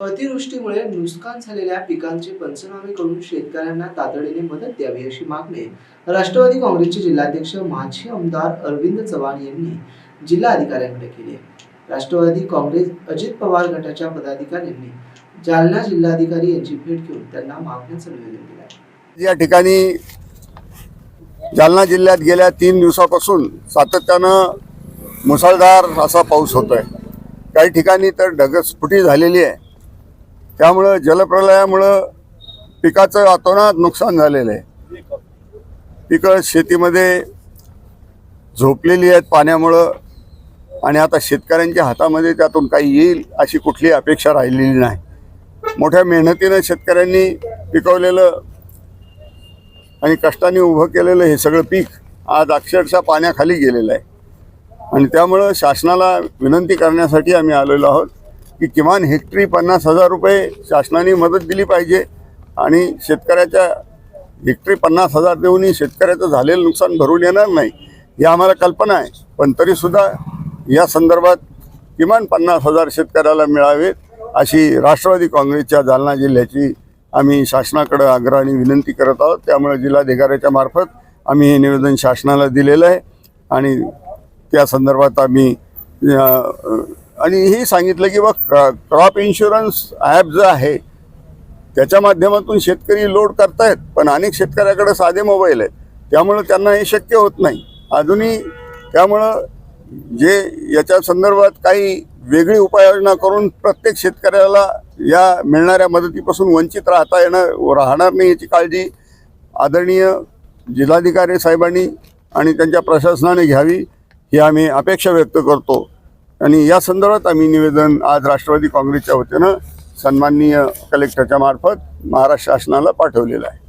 अतिवृष्टीमुळे नुकसान झालेल्या पिकांचे पंचनामे करून शेतकऱ्यांना तातडीने मदत द्यावी अशी मागणी राष्ट्रवादी काँग्रेसचे जिल्हाध्यक्ष माजी आमदार अरविंद चव्हाण यांनी जिल्हाधिकाऱ्यांकडे केली आहे. राष्ट्रवादी काँग्रेस अजित पवार गटाच्या पदाधिकाऱ्यांनी जालना जिल्हाधिकारी यांची भेट घेऊन त्यांना मागण्याचं निवेदन दिलं आहे. या ठिकाणी जालना जिल्ह्यात गेल्या तीन दिवसापासून सातत्यानं मुसळधार असा पाऊस होतोय. काही ठिकाणी तर ढगस्फुटी झालेली आहे. त्यामुळं जलप्रलयामुळं पिकाचं अतोनात नुकसान झालेलं आहे. पिकं शेतीमध्ये झोपलेली आहेत पाण्यामुळं आणि आता शेतकऱ्यांच्या हातामध्ये त्यातून काही येईल अशी कुठली अपेक्षा राहिलेली नाही. मोठ्या मेहनतीनं शेतकऱ्यांनी पिकवलेलं आणि कष्टाने उभं केलेलं हे सगळं पीक आज अक्षरशः पाण्याखाली गेलेलं आहे. आणि त्यामुळं शासनाला विनंती करण्यासाठी आम्ही आलेलो आहोत. की किमान हेक्टरी पन्नास हजार रुपये शासनाने मदत दिली पाहिजे आणि शेतकऱ्याच्या हेक्टरी पन्नास हजार देऊनही शेतकऱ्याचं झालेलं नुकसान भरून येणार नाही ही आम्हाला कल्पना आहे. पण तरीसुद्धा या संदर्भात किमान पन्नास हजार शेतकऱ्याला मिळावेत अशी राष्ट्रवादी काँग्रेसच्या जालना जिल्ह्याची आम्ही शासनाकडं आग्रहाने विनंती करत आहोत. त्यामुळे जिल्हाधिकाऱ्याच्या मार्फत आम्ही हे निवेदन शासनाला दिलेलं आहे आणि त्या संदर्भात आम्ही आणि हे सांगितलं की बा क्रॉप इन्शुरन्स ॲप जो आहे त्याच्या माध्यमातून शेतकरी लोड करतायत पण अनेक शेतकऱ्याकडे साधे मोबाईल आहेत. त्यामुळं त्यांना हे शक्य होत नाही. अजूनही त्यामुळं जे याच्या संदर्भात काही वेगळी उपाययोजना करून प्रत्येक शेतकऱ्याला या मिळणाऱ्या मदतीपासून वंचित राहता येणार राहणार नाही याची काळजी आदरणीय जिल्हाधिकारी साहेबांनी आणि त्यांच्या प्रशासनाने घ्यावी. ही आम्ही अपेक्षा व्यक्त करतो. आणि या संदर्भात आम्ही निवेदन आज राष्ट्रवादी काँग्रेसच्या वतीनं सन्माननीय कलेक्टरच्या मार्फत महाराष्ट्र शासनाला पाठवलेलं आहे.